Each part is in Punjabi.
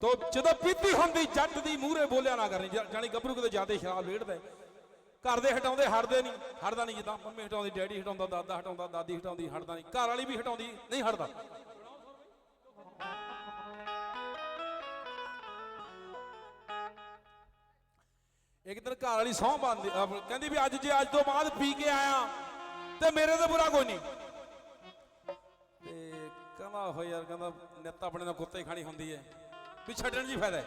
ਤੋ ਜਦੋਂ ਪੀਤੀ ਹੁੰਦੀ, ਜੱਟ ਦੀ ਮੂਹਰੇ ਬੋਲਿਆ ਨਾ ਕਰਨੀ। ਜਾ- ਜਾਣੀ ਗੱਭਰੂ ਕਿਤੇ ਜਿਆਦੇ ਸ਼ਰਾਬ ਵੇੜਦਾ ਘਰ ਦੇ ਹਟਾਉਂਦੇ, ਹਟਦੇ ਨਹੀਂ। ਹਟਦਾ ਨਹੀਂ ਜਿੱਦਾਂ ਮੰਮੀ ਹਟਾਉਂਦੀ, ਡੈਡੀ ਹਟਾਉਂਦਾ, ਦਾਦਾ ਹਟਾਉਂਦਾ, ਦਾਦੀ ਹਟਾਉਂਦੀ, ਹਟਦਾ ਨਹੀਂ। ਘਰ ਵਾਲੀ ਵੀ ਹਟਾਉਂਦੀ, ਨਹੀਂ ਹਟਦਾ। ਇੱਕ ਦਿਨ ਘਰ ਵਾਲੀ ਸਹੁੰ ਬੰਦੀ ਕਹਿੰਦੀ ਵੀ ਅੱਜ ਜੇ ਅੱਜ ਤੋਂ ਬਾਅਦ ਪੀ ਕੇ ਆਇਆ, ਤੇ ਮੇਰੇ ਤੇ ਬੁਰਾ ਕੋਈ ਨਹੀਂ। ਤੇ ਕਹਿੰਦਾ ਹੋ ਯਾਰ, ਕਹਿੰਦਾ, ਨਿੱਤ ਆਪਣੇ ਨਾਲ ਕੁੱਤੇ ਖਾਣੀ ਹੁੰਦੀ ਹੈ। ਵੀ ਛੱਡਣ ਜੀ ਫਾਇਦਾ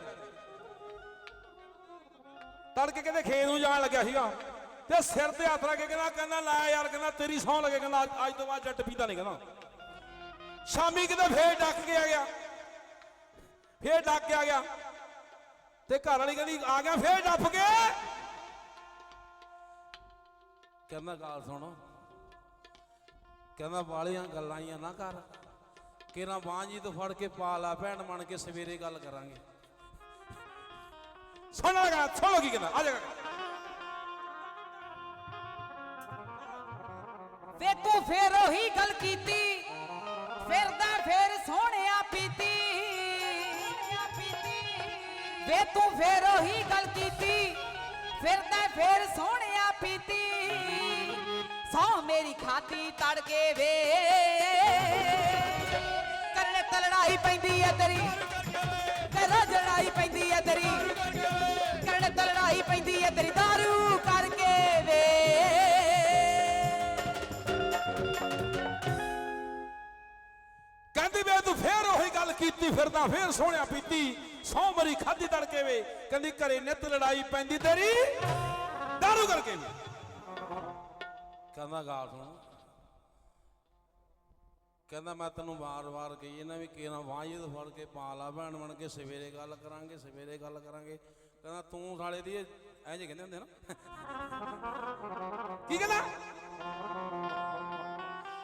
ਤੜਕੇ ਕਹਿੰਦੇ ਖੇਤ ਨੂੰ ਜਾਣ ਲੱਗਿਆ ਸੀਗਾ। ਤੇ ਸਿਰ ਤੇ ਹੱਥ ਰੱਖ ਕੇ ਕਹਿੰਦਾ ਕਹਿੰਦਾ, ਲੈ ਯਾਰ, ਕਹਿੰਦਾ, ਤੇਰੀ ਸਹੁੰ ਲੱਗੇ, ਕਹਿੰਦਾ, ਅੱਜ- ਤੋਂ ਬਾਅਦ ਜੱਟ ਪੀਤਾ ਨਹੀਂ, ਕਹਿੰਦਾ। ਸ਼ਾਮੀ ਕਿਤੇ ਫੇਰ ਡੱਕ ਕੇ ਆ ਗਿਆ। ਫੇਰ ਡੱਕ ਕੇ ਆ ਗਿਆ। ਤੇ ਘਰ ਵਾਲੀ ਕਹਿੰਦੀ, ਆ ਗਿਆ, ਫੇਰ ਡੱਪ ਕੇ। ਕਹਿੰਦਾ, ਗਾਲ ਸੁਣੋ। ਕਹਿੰਦਾ, ਵਾਲੀਆਂ ਗੱਲਾਂ ਹੀ ਨਾ ਕਰ। ਕਿਹਨਾਂ ਬਾਂਹ ਜੀ ਤੋਂ ਫੜ ਕੇ ਪਾ ਲਾ ਭੈਣ ਬਣ ਕੇ ਸਵੇਰੇ ਗੱਲ ਕਰਾਂਗੇ। ਸੁਣ ਲਗਾ ਸੁਣੋ ਕੀ ਕਹਿੰਦਾ ਆ ਜਾ। ਵੇ ਤੂੰ ਫੇਰ ਉਹੀ ਗੱਲ ਕੀਤੀ ਫਿਰਦਾ ਫੇਰ ਸੋਹਣਿਆ ਪੀਤੀ। ਵੇ ਤੂੰ ਫੇਰ ਉਹੀ ਗੱਲ ਕੀਤੀ ਫਿਰਦਾ ਫੇਰ ਸੋਹਣਿਆ ਪੀਤੀ। ਸੌ ਮੇਰੀ ਖਾਤੀ ਤੜਕੇ ਵੇ। ਕਰਨ ਤੇ ਪੈਂਦੀ ਐ ਤੇਰੀ। ਤੇ ਰੋਜ਼ ਪੈਂਦੀ ਐ ਤੇਰੀ। ਕਰਨ ਤੇ ਪੈਂਦੀ ਐ ਤੇਰੀ। दारू ਕਰਕੇ ਵੇ। ਕਹਿੰਦੀ ਵੇ, ਤੂੰ ਫੇਰ ਉਹੀ ਗੱਲ ਕੀਤੀ ਫਿਰਦਾ, ਫੇਰ ਸੋਹਣਿਆ ਪੀਤੀ। ਸੌ ਮਰੀ ਖਾਦੀ ਤੜਕੇ ਵੇ। ਕਹਿੰਦੀ ਘਰੇ ਨਿੱਤ ਲੜਾਈ ਪੈਂਦੀ ਤੇਰੀ। ਦਾਰੂ ਕਰਕੇ ਵੇ। ਕਹਿੰਦਾ, ਗਾਲ ਸੁਣ। ਕਹਿੰਦਾ, ਮੈਂ ਤੈਨੂੰ ਵਾਰ-ਵਾਰ ਕਹੀ ਨਾ ਵੀ ਕਿਹਨਾ ਵਾਂਝੇ ਫੜ ਕੇ ਪਾ ਲਾ, ਭੈਣ ਬਣ ਕੇ ਸਵੇਰੇ ਗੱਲ ਕਰਾਂਗੇ, ਸਵੇਰੇ ਗੱਲ ਕਰਾਂਗੇ। ਕਹਿੰਦਾ, ਤੂੰ ਸਾਲੇ ਦੀ ਐਂ ਕਹਿੰਦੇ ਹੁੰਦੇ ਨਾ। ਕੀ ਕਹਿੰਦਾ?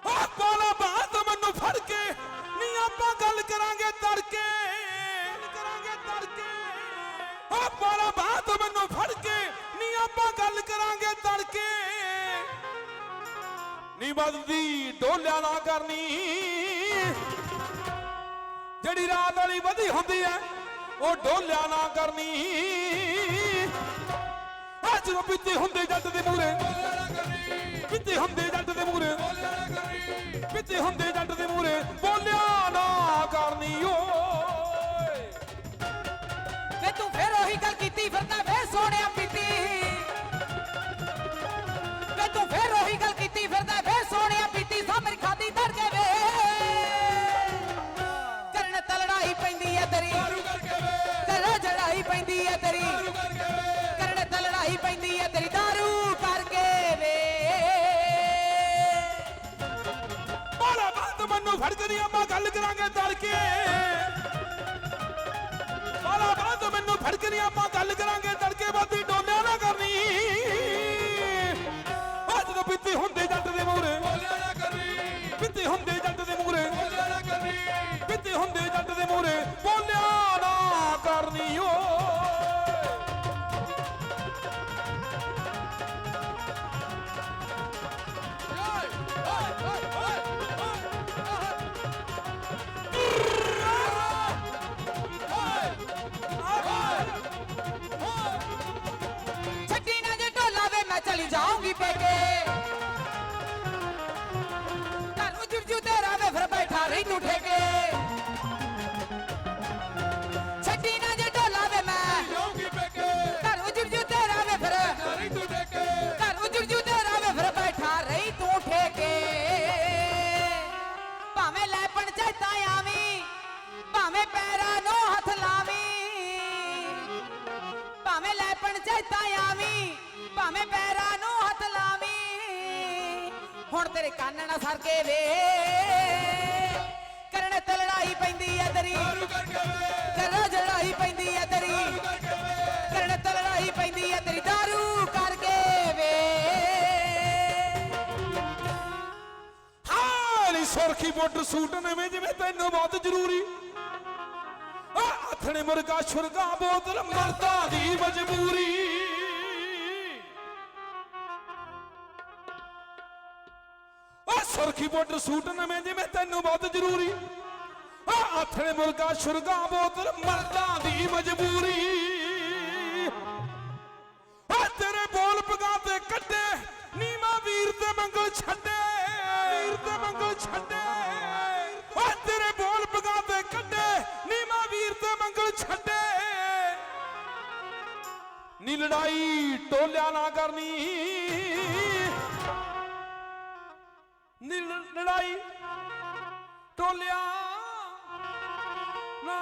ਆ ਪਾਲਾ ਬਾਤ ਮੈਨੂੰ ਫੜ ਕੇ ਨੀ ਆਪਾਂ ਗੱਲ ਕਰਾਂਗੇ ਤੜਕੇ। ਕਰਾਂਗੇ ਤੜਕੇ। ਆ ਪਾਲਾ ਬਾਤ ਮੈਨੂੰ ਫੜ ਕੇ ਨੀ ਆਪਾਂ ਗੱਲ ਕਰਾਂਗੇ ਤੜਕੇ। ਨੀ ਵੱਧਦੀ, ਡੋਲਿਆ ਨਾ ਕਰਨੀ। ਜਿਹੜੀ ਰਾਤ ਵਾਲੀ ਵਧੀ ਹੁੰਦੀ ਐ ਉਹ ਡੋਲਿਆ ਨਾ ਕਰਨੀ। ਆ ਜਦੋਂ ਪੀਤੀ ਹੁੰਦੇ ਜੱਟ ਦੇ ਮੂਰੇ ਪੀਤੀ ਹੁੰਦੇ ਜੱਟ ਦੇ ਮੂਰੇ ਪੀਤੀ ਹੁੰਦੇ ਜੱਟ ਦੇ ਮੂਰੇ ਪੈਂਦੀ ਹੈ ਤੇਰੀ। ਕਰਨ ਤੇ ਲੜਾਈ ਪੈਂਦੀ ਐ ਤੇਰੀ। दारू ਕਰਕੇ ਵੇ। ਬਾਲਾ ਬਾਤ ਮੈਨੂੰ ਫੜ ਨੀ ਆਪਾਂ ਗੱਲ ਕਰਾਂਗੇ ਤੜਕੇ। ਬਾਲਾ ਬਾਤ ਮੈਨੂੰ ਫੜ ਨੀ ਆਪਾਂ ਗੱਲ ਕਰਾਂਗੇ ਤੜਕੇ। ਬਾਤੀ ਡੋਲਿਆ ਨਾ ਹੁਣ ਤੇਰੇ ਕੰਨ ਨਾ ਸਰ ਵੇ। ਕਰਨ ਤੇ ਲੜਾਈ ਪੈਂਦੀ ਐ ਤੇਰੀ। ਕਰਨ ਜੜਾਈ ਪੈਂਦੀ ਐ ਤੇਰੀ। ਕਰਨ ਤੇ ਲੜਾਈ ਪੈਂਦੀ ਐ ਤੇਰੀ। दारू ਕਰਕੇ ਵੇ। ਹਾਂ ਨੀ ਸੁਰਖੀ ਬੋਟ ਸੂਟ ਨਵੇਂ ਜਿਵੇਂ ਤੈਨੂੰ ਬਹੁਤ ਜ਼ਰੂਰੀ। ਆਥਣੇ ਮੁਰਗਾ, ਛੁਰਗਾ, ਬੋਤਲ, ਮਰਦਾਂ ਦੀ ਮਜਬੂਰੀ। ਸੁਰਖੀ ਬੋਟ ਸੂਟ ਨਵੇਂ ਜਿਵੇਂ ਤੈਨੂੰ ਬਹੁਤ ਜ਼ਰੂਰੀ। ਆ ਆਥਣੇ ਮੁਰਗਾ, ਸ਼ੁਰਗਾ, ਬੋਤਲ ਮਰਦਾਂ ਦੀ ਮਜਬੂਰੀ। ਲੜਾਈ ਟੋਲਿਆ ਨਾ।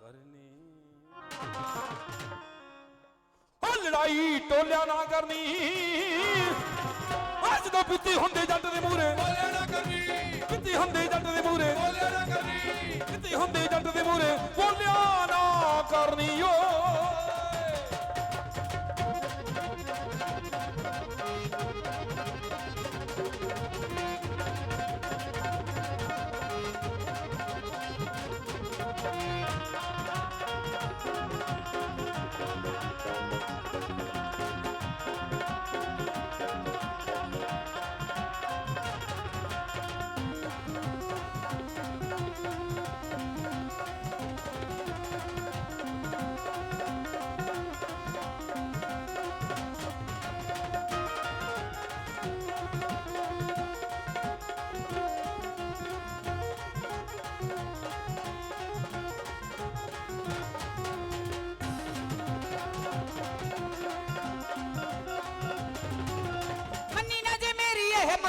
ਕਰਨੀ। ਉਹ ਲੜਾਈ ਟੋਲਿਆ ਨਾ ਕਰਨੀ। ਅੱਜ ਤੋਂ ਪਿੱਤੀ ਹੁੰਦੇ ਜੱਟ ਦੇ ਮੂਹਰੇ। ਬੋਲਿਆ ਨਾ ਕਰਨੀ। ਪਿੱਤੀ ਹੁੰਦੇ ਜੱਟ ਦੇ ਮੂਹਰੇ। ਬੋਲਿਆ ਨਾ ਕਰਨੀ। ਪਿੱਤੀ ਹੁੰਦੇ ਜੱਟ ਦੇ ਮੂਹਰੇ। ਬੋਲਿਆ ਨਾ ਕਰਨੀ ਓ।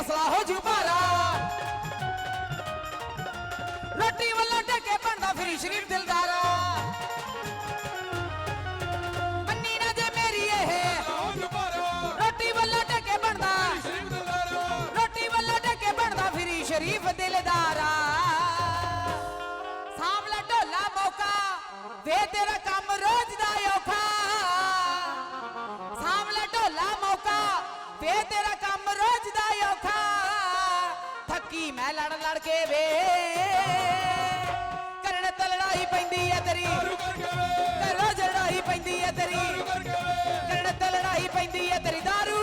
ਮਸਲਾ ਹੋ ਜੂ ਭਾਰਾ। ਰੋਟੀ ਵੱਲੋਂ ਟਕੇ ਬਣਦਾ ਫਰੀ ਸ਼ਰੀਫ ਦਿਲਦਾਰਾ। ਮੰਨੀ ਨਾ ਜੇ ਮੇਰੀ ਇਹ। ਰੋਟੀ ਵੱਲੋਂ ਟਕੇ ਬਣਦਾ। ਰੋਟੀ ਵੱਲੋਂ ਟਕੇ ਬਣਦਾ ਫਰੀ ਸ਼ਰੀਫ ਦਿਲਦਾਰਾ। ਸਾਹਮਣਾ ਢੋਲਾ ਮੌਕਾ। ਵੇ ਤੇਰਾ ਕੰਮ ਰੋਜ਼ ਦਾ ਔਖਾ। ਲੜ ਲੜ ਕੇ ਵੇ ਕਰਨ ਤੇ ਲੜਾਈ ਪੈਂਦੀ ਐ ਤੇਰੀ ਰੂ ਕਰਕੇ ਵੇ ਤੇ ਰੋਜ਼ ਲੜਾਈ ਪੈਂਦੀ ਐ ਤੇਰੀ ਰੂ ਕਰਕੇ ਵੇ ਕਰਨ ਤੇ ਲੜਾਈ ਪੈਂਦੀ ਐ ਤੇਰੀ दारू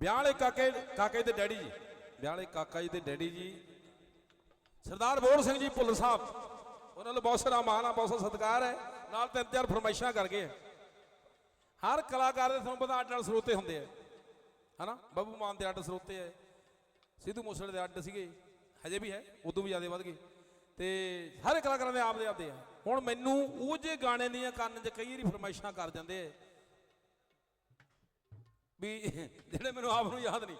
ਵਿਆਹ ਵਾਲੇ ਕਾਕੇ ਕਾਕੇ ਦੇ ਡੈਡੀ ਜੀ। ਵਿਆਹ ਵਾਲੇ ਕਾਕਾ ਜੀ ਦੇ ਡੈਡੀ ਜੀ। ਸਰਦਾਰ ਬੋੜ ਸਿੰਘ ਜੀ ਭੁੱਲਰ ਸਾਹਿਬ। ਉਹਨਾਂ ਨੂੰ ਬਹੁਤ ਸਾਰਾ ਮਾਣ ਆ, ਬਹੁਤ ਸਾਰਾ ਸਤਿਕਾਰ ਹੈ। ਨਾਲ ਤਿੰਨ ਚਾਰ ਫਰਮਾਇਸ਼ਾਂ ਕਰ ਗਏ ਹਰ ਕਲਾਕਾਰ ਦੇ ਤੁਹਾਨੂੰ ਪਤਾ ਅੱਡ ਨਾਲ ਸਰੋਤੇ ਹੁੰਦੇ ਆ। ਹਨਾ? ਬੱਬੂ ਮਾਨ ਦੇ ਅੱਡ ਸਰੋਤੇ ਆ। ਸਿੱਧੂ ਮੂਸੇਵਾਲੇ ਦੇ ਅੱਡ ਸੀਗੇ। ਹਜੇ ਵੀ ਹੈ, ਉਦੋਂ ਵੀ ਜ਼ਿਆਦਾ ਵੱਧ ਗਏ। ਤੇ ਹਰ ਕਲਾਕਾਰਾਂ ਦੇ ਆਪਦੇ ਆਪਦੇ ਆ। ਹੁਣ ਮੈਨੂੰ ਉਹ ਜੇ ਗਾਣੇ ਦੀਆਂ ਕੰਨ 'ਚ ਕਈ ਵਾਰੀ ਫਰਮਾਇਸ਼ਾਂ ਕਰ ਜਾਂਦੇ ਆ। ਵੀ ਜਿਹੜੇ ਮੈਨੂੰ ਆਪ ਨੂੰ ਯਾਦ ਨਹੀਂ।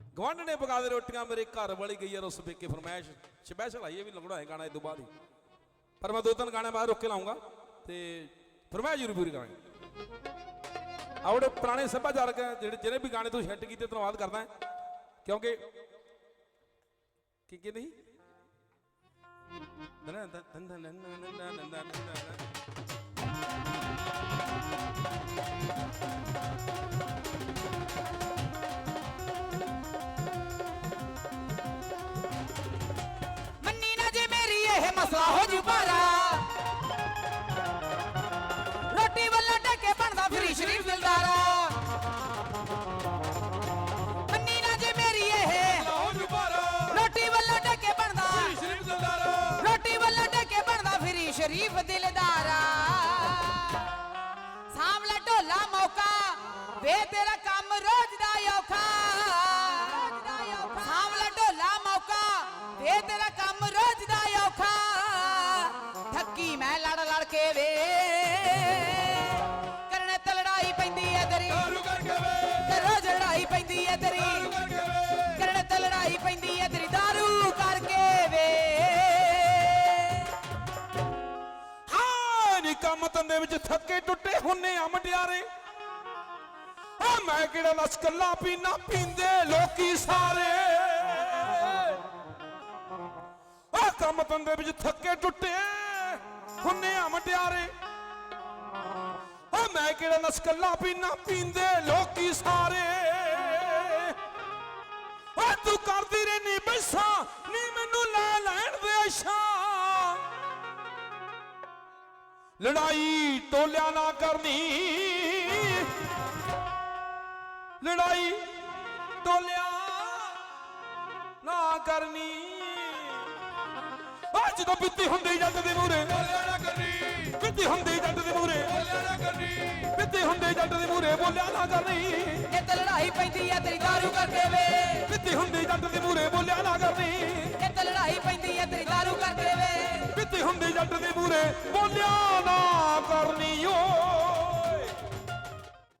ਗਵਾਂਢ ਨੇ ਪਕਾ ਦੇ ਰੋਟੀਆਂ, ਮੇਰੇ ਘਰ ਵਾਲੀ ਗਈ ਯਾਰ ਉਸ ਵੇਕੇ ਫਰਮਾਇਸ਼ ਸਪੈਸ਼ਲ ਆਈ ਹੈ ਵੀ ਲੰਗੜਾ ਹੈ ਗਾਣਾ ਇਹ ਤੋਂ ਬਾਅਦ ਹੀ। ਪਰ ਮੈਂ ਦੋ ਤਿੰਨ ਗਾਣੇ ਬਾਅਦ ਰੁੱਕ ਕੇ ਲਾਉਂਗਾ ਤੇ ਫਰਮਾਇਸ਼ ਜ਼ਰੂਰ ਪੂਰੀ ਕਰਾਂਗੇ। ਆਉੜੇ ਪੁਰਾਣੇ ਸੱਭਿਆਚਾਰਕ ਜਿਹੜੇ ਜਿਹੜੇ ਵੀ ਗਾਣੇ ਤੁਸੀਂ ਹਿੱਟ ਕੀਤੇ, ਧੰਨਵਾਦ ਕਰਦਾ ਕਿਉਂਕਿ ਕੀ ਕੀ ਨਹੀਂ? ਦਨ ਦਨ ਦਨ ਦਨ ਦਨ ਦਨ ਮਸਲਾ ਹੋ ਜੂ ਭਾਰਾ। ਰੋਟੀ ਵੱਲੋਂ ਟਕੇ ਬਣਦਾ ਫਰੀ ਸ਼ਰੀਫ ਦਿਲਦਾਰਾ। ਮੰਨੀ ਨਾ ਜੇ ਮੇਰੀ ਇਹ। ਆਓ ਜੁਬਾਰਾ ਰੋਟੀ ਵੱਲੋਂ ਟਕੇ ਬਣਦਾ। ਸ਼ਰੀਫ ਦਿਲਦਾਰਾ। ਰੋਟੀ ਵੱਲੋਂ ਟਕੇ ਬਣਦਾ ਫਰੀ ਸ਼ਰੀਫ ਥੱਕੀ ਮੈਂ ਲੜ ਲੜ ਕੇ ਵੇ। ਕਰਨ ਤੇ ਲੜਾਈ ਪੈਂਦੀ ਐ ਤੇਰੀ। ਰੂ ਕਰਕੇ ਵੇ। ਤੇ ਰੋਜ਼ ਲੜਾਈ ਪੈਂਦੀ ਐ ਤੇਰੀ। ਰੂ ਕਰਕੇ ਵੇ। ਕਰਨ ਤੇ ਲੜਾਈ ਪੈਂਦੀ ਐ ਤੇਰੀ। दारू ਕਰਕੇ ਵੇ। ਹਾਂ ਨੀ ਕੰਮ ਧੰਦੇ ਵਿੱਚ ਥੱਕੇ ਟੁੱਟੇ ਹੁੰਨੇ ਆ ਮਟਿਆਰੇ ਆ ਮੈਂ ਕਿਹੜਾ ਨਸ ਕੱਲਾ ਪੀਣਾ ਪੀਂਦੇ ਲੋਕੀ ਸਾਰੇ। ਆ ਕੰਮ ਧੰਦੇ ਵਿੱਚ ਥੱਕੇ ਟੁੱਟੇ ਹੁੰਨੇ ਆ ਮਟਿਆਰੇ। ਓ ਮੈਂ ਕਿਹੜਾ ਨਸਕੱਲਾ ਪੀਣਾ ਪੀਂਦੇ ਲੋਕੀ ਸਾਰੇ। ਓ ਤੂੰ ਕਰਦੀ ਰਹਿਨੀ ਬੈਸਾ ਨੀ ਮੈਨੂੰ ਲੈ ਲੈਣ ਦੇ ਅਸ਼ਾ ਲੜਾਈ ਟੋਲਿਆ ਨਾ ਕਰਨੀ। ਲੜਾਈ ਟੋਲਿਆ ਨਾ ਕਰਨੀ। ਆ ਜਦੋਂ ਬਿੱਤੀ ਹੁੰਦੀ ਜੱਟ ਦੇ ਮੂਰੇ ਪੈਂਦੀ ਆ ਤੇਰੀ ਦਾਰੂ ਕਰਕੇ ਵੇ। ਬਿੱਤੀ ਹੁੰਦੀ ਜੱਟ ਦੇ ਮੂਰੇ ਬੋਲਿਆ ਨਾ ਕਰਨੀ। ਇਹ ਤੇ ਲੜਾਈ ਪੈਂਦੀ ਆ ਤੇਰੀ ਦਾਰੂ ਕਰਕੇ ਵੇ। ਬਿੱਤੀ ਹੁੰਦੀ ਜੱਟ ਦੇ ਮੂਰੇ ਬੋਲਿਆ ਨਾ ਕਰਨੀ ਓ।